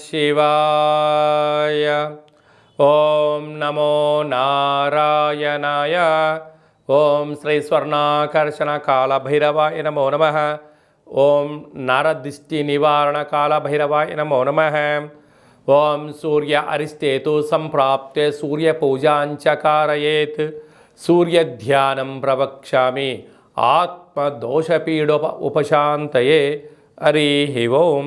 శివాయ ఓం నమో నారాయణాయ ఓం శ్రీ స్వర్ణాకర్షణ కాళభైరవాయ నమో నమ ఓం నరదిష్టి నివారణ కాళభైరవాయ నమో నమ ఓం సూర్య అరిష్టేతు సంప్రాప్తే సూర్యపూజాంచ కారయేత్ సూర్యధ్యానం ప్రవక్ష్యామి ఆత్మదోషపీడోప ఉపశాంతయే హరి ఓం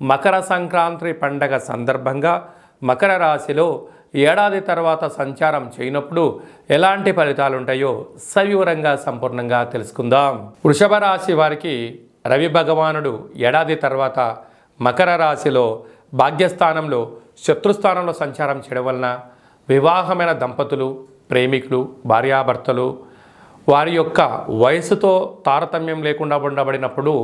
మకర సంక్రాంతి పండగ సందర్భంగా మకర రాశిలో ఏడాది తర్వాత సంచారం చేయనప్పుడు ఎలాంటి ఫలితాలు ఉంటాయో సవివరంగా సంపూర్ణంగా తెలుసుకుందాం. వృషభ రాశి వారికి రవి భగవానుడు ఏడాది తర్వాత మకర రాశిలో భాగ్యస్థానంలో శత్రుస్థానంలో సంచారం చేయడం వలన వివాహమైన దంపతులు ప్రేమికులు భార్యాభర్తలు వారి యొక్క వయసుతో తారతమ్యం లేకుండా ఉండబడినప్పుడు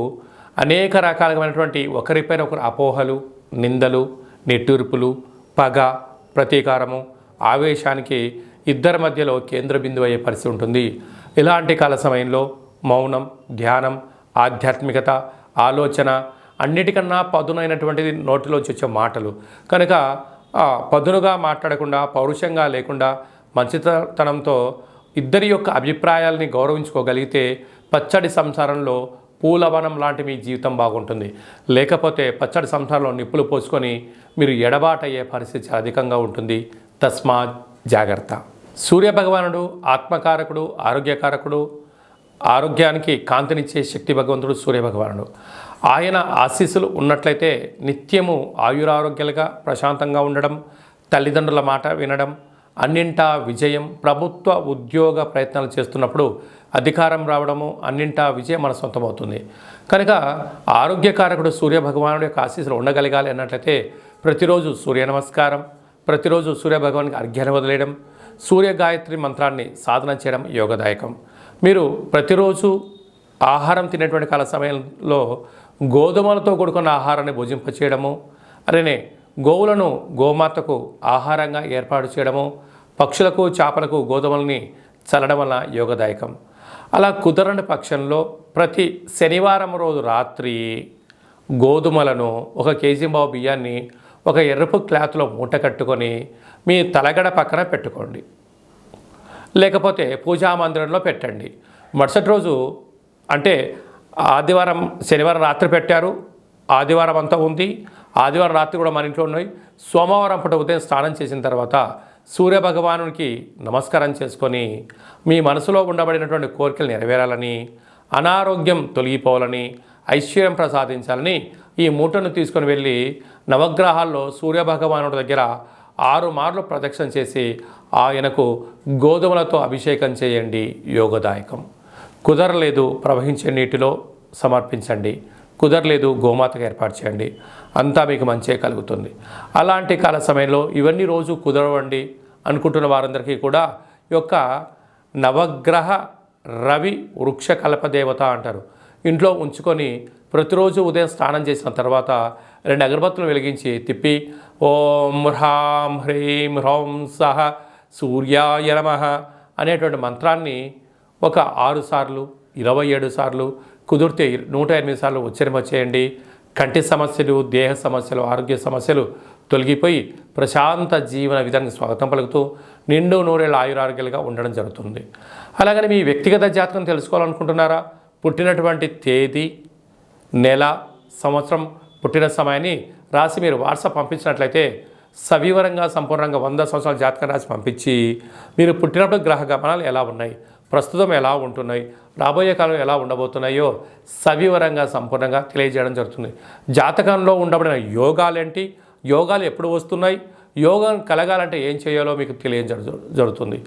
అనేక రకాలైనటువంటి ఒకరిపైన ఒకరు అపోహలు నిందలు నిట్టూర్పులు పగ ప్రతీకారము ఆవేశానికి ఇద్దరి మధ్యలో కేంద్ర బిందువు అయ్యే పరిస్థితి ఉంటుంది. ఇలాంటి కాల సమయంలో మౌనం ధ్యానం ఆధ్యాత్మికత ఆలోచన అన్నిటికన్నా పదునైనటువంటిది నోటిలోంచి వచ్చే మాటలు. కనుక పదునుగా మాట్లాడకుండా పౌరుషంగా లేకుండా మంచితనంతో ఇద్దరి యొక్క అభిప్రాయాల్ని గౌరవించుకోగలిగితే పచ్చడి సంసారంలో పూలవనం లాంటి మీ జీవితం బాగుంటుంది. లేకపోతే పచ్చడి సంసారంలో నిప్పులు పోసుకొని మీరు ఎడబాటయ్యే పరిస్థితి అధికంగా ఉంటుంది. తస్మాత్ జాగ్రత్త. సూర్య భగవానుడు ఆత్మకారకుడు ఆరోగ్యకారకుడు ఆరోగ్యానికి కాంతినిచ్చే శక్తి భగవంతుడు సూర్య భగవానుడు ఆయన ఆశీస్సులు ఉన్నట్లయితే నిత్యము ఆయురారోగ్యాలుగా ప్రశాంతంగా ఉండడం తల్లిదండ్రుల మాట వినడం అన్నింటా విజయం ప్రభుత్వ ఉద్యోగ ప్రయత్నాలు చేస్తున్నప్పుడు అధికారం రావడము అన్నింటా విజయం మన సొంతమవుతుంది. కనుక ఆరోగ్యకారకుడు సూర్య భగవానుడి యొక్క ఆశీస్సులు ఉండగలగాలి అన్నట్లయితే ప్రతిరోజు సూర్య నమస్కారం ప్రతిరోజు సూర్య భగవానికి అర్ఘ్యాన్ని వదిలేయడం సూర్య గాయత్రి మంత్రాన్ని సాధన చేయడం యోగదాయకం. మీరు ప్రతిరోజు ఆహారం తినేటువంటి కాల సమయంలో గోధుమలతో కూడుకున్న ఆహారాన్ని భుజింపచేయడము అలానే గోవులను గోమాతకు ఆహారంగా ఏర్పాటు చేయడము పక్షులకు చేపలకు గోధుమల్ని చల్లడం వల్ల యోగదాయకం. అలా కుదరని పక్షంలో ప్రతి శనివారం రోజు రాత్రి గోధుమలను ఒక కేజీ బావు బియ్యాన్ని ఒక ఎరుపు క్లాత్లో మూట కట్టుకొని మీ తలగడ పక్కన పెట్టుకోండి. లేకపోతే పూజా మందిరంలో పెట్టండి. మరుసటి రోజు అంటే ఆదివారం శనివారం రాత్రి పెట్టారు. ఆదివారం అంతా ఉంది. ఆదివారం రాత్రి కూడా మన ఇంట్లో ఉన్నాయి. సోమవారం పూట ఉదయం స్నానం చేసిన తర్వాత సూర్య భగవానునికి నమస్కారం చేసుకొని మీ మనసులో ఉండబడినటువంటి కోరికలు నెరవేరాలని అనారోగ్యం తొలగిపోవాలని ఐశ్వర్యం ప్రసాదించాలని ఈ మూటను తీసుకొని వెళ్ళి నవగ్రహాల్లో సూర్య భగవానుడి దగ్గర ఆరు మార్లు ప్రదక్షిణ చేసి ఆయనకు గోధుమలతో అభిషేకం చేయండి యోగదాయకం. కుదరలేదు ప్రవహించే నీటిలో సమర్పించండి. కుదరలేదు గోమాతకు ఏర్పాటు చేయండి. అంతా మీకు మంచే కలుగుతుంది. అలాంటి కాల సమయంలో ఇవన్నీ రోజు కుదరవండి అనుకుంటున్న వారందరికీ కూడా ఈ యొక్క నవగ్రహ రవి వృక్ష కల్పదేవత అంటారు. ఇంట్లో ఉంచుకొని ప్రతిరోజు ఉదయం స్నానం చేసిన తర్వాత రెండు అగరబత్తులు వెలిగించి తిప్పి ఓం హ్రాం హ్రీం హ్రౌం సహ సూర్యాయ నమ అనేటువంటి మంత్రాన్ని ఒక ఆరు సార్లు ఇరవై ఏడు సార్లు కుదిరితే నూట ఎనిమిది సార్లు ఉచ్చరింప చేయండి. కంటి సమస్యలు దేహ సమస్యలు ఆరోగ్య సమస్యలు తొలగిపోయి ప్రశాంత జీవన విధానికి స్వాగతం పలుకుతూ నిండు నూరేళ్ళ ఆయురారోగ్యాలుగా ఉండడం జరుగుతుంది. అలాగని మీ వ్యక్తిగత జాతకం తెలుసుకోవాలనుకుంటున్నారా? పుట్టినటువంటి తేదీ నెల సంవత్సరం పుట్టిన సమయాన్ని రాసి మీరు వాట్సాప్ పంపించినట్లయితే సవివరంగా సంపూర్ణంగా వంద సంవత్సరాల జాతకం రాసి పంపించి మీరు పుట్టినప్పుడు గ్రహ గమనాలు ఎలా ఉన్నాయి? ప్రస్తుతం ఎలా ఉంటున్నాయి? రాబోయే కాలం ఎలా ఉండబోతున్నాయో సవివరంగా సంపూర్ణంగా తెలియజేయడం జరుగుతుంది. జాతకంలో ఉండబడిన యోగాలేంటి? యోగాలు ఎప్పుడు వస్తున్నాయి? యోగం కలగాలంటే ఏం చేయాలో మీకు తెలియజేయడం జరుగుతుంది.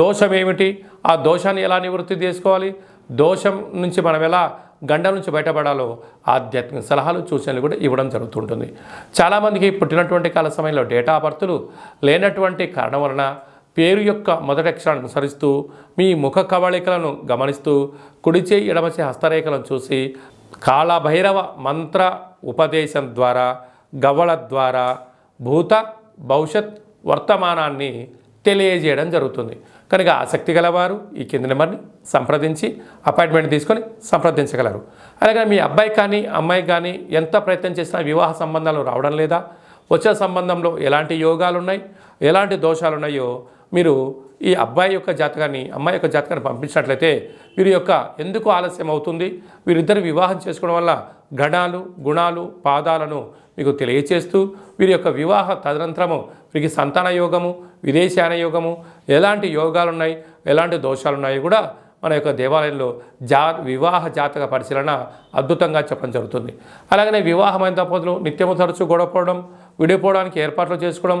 దోషం ఏమిటి? ఆ దోషాన్ని ఎలా నివృత్తి చేసుకోవాలి? దోషం నుంచి మనం ఎలా గండం నుంచి బయటపడాలో ఆధ్యాత్మిక సలహాలు సూచనలు కూడా ఇవ్వడం జరుగుతుంటుంది. చాలామందికి పుట్టినటువంటి కాల సమయంలో డేటా బర్తులు లేనటువంటి కారణం వలన పేరు యొక్క మొదటి అక్షరాన్ని అనుసరిస్తూ మీ ముఖ కవళికలను గమనిస్తూ కుడిచే ఎడమచే హస్తరేఖలను చూసి కాళభైరవ మంత్ర ఉపదేశం ద్వారా గవ్వల ద్వారా భూత భవిష్యత్ వర్తమానాన్ని తెలియజేయడం జరుగుతుంది. కనుక ఆసక్తి గలవారు ఈ కింది నెంబర్ని సంప్రదించి అపాయింట్మెంట్ తీసుకొని సంప్రదించగలరు. అలాగే మీ అబ్బాయి కానీ అమ్మాయి కానీ ఎంత ప్రయత్నం చేసినా వివాహ సంబంధాలు రావడం లేదా వచ్చే సంబంధంలో ఎలాంటి యోగాలు ఉన్నాయి ఎలాంటి దోషాలు ఉన్నాయో మీరు ఈ అబ్బాయి యొక్క జాతకాన్ని అమ్మాయి యొక్క జాతకాన్ని పంపించినట్లయితే వీరి యొక్క ఎందుకు ఆలస్యం అవుతుంది? వీరిద్దరు వివాహం చేసుకోవడం వల్ల గణాలు గుణాలు పాదాలను మీకు తెలియచేస్తూ వీరి యొక్క వివాహ తదనంతరము వీరికి సంతాన యోగము విదేశాన యోగము ఎలాంటి యోగాలు ఉన్నాయి ఎలాంటి దోషాలు ఉన్నాయి కూడా మన యొక్క దేవాలయంలో జా వివాహ జాతక పరిశీలన అద్భుతంగా చెప్పడం జరుగుతుంది. అలాగనే వివాహమైన దంపతులు నిత్యము తరచు గొడవపోవడం విడిపోవడానికి ఏర్పాట్లు చేసుకోవడం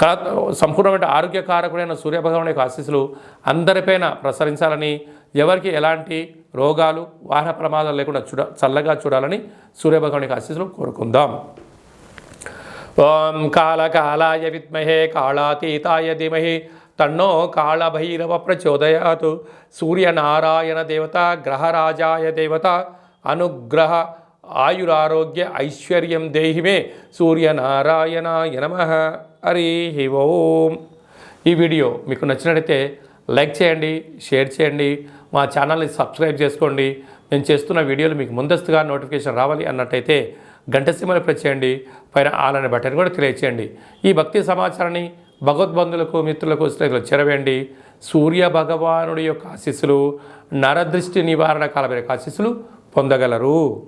కళ సంపూర్ణమైన ఆరోగ్యకారకుడైన సూర్యభగవాన్ యొక్క ఆశీస్సులు అందరిపైన ప్రసరించాలని ఎవరికి ఎలాంటి రోగాలు వాహన ప్రమాదాలు లేకుండా చూడ చల్లగా చూడాలని సూర్యభగవాన్ యొక్క ఆశీస్సులు కోరుకుందాం. ఓం కాళకాళాయ విద్మహే కాళాతీతాయ ధీమహి తన్నో కాళభైరవ ప్రచోదయాత్. సూర్యనారాయణ దేవత గ్రహరాజాయ దేవత అనుగ్రహ ఆయురారోగ్య ఐశ్వర్యం దేహిమే సూర్యనారాయణాయ నమ. హరి ఓం. ఈ వీడియో మీకు నచ్చినట్లయితే లైక్ చేయండి షేర్ చేయండి మా ఛానల్ని సబ్స్క్రైబ్ చేసుకోండి. నేను చేస్తున్న వీడియోలు మీకు ముందస్తుగా నోటిఫికేషన్ రావాలి అన్నట్టయితే గంట సిమ్మలు ప్రెస్ చేయండి పైన ఆల్ అనే బటన్ కూడా తెలియచేయండి. ఈ భక్తి సమాచారాన్ని భగవద్బంధులకు మిత్రులకు స్నేహితులు చేరవేయండి. సూర్య భగవానుడి యొక్క ఆశీస్సులు నరదృష్టి నివారణ కాలమైన ఆశీస్సులు పొందగలరు.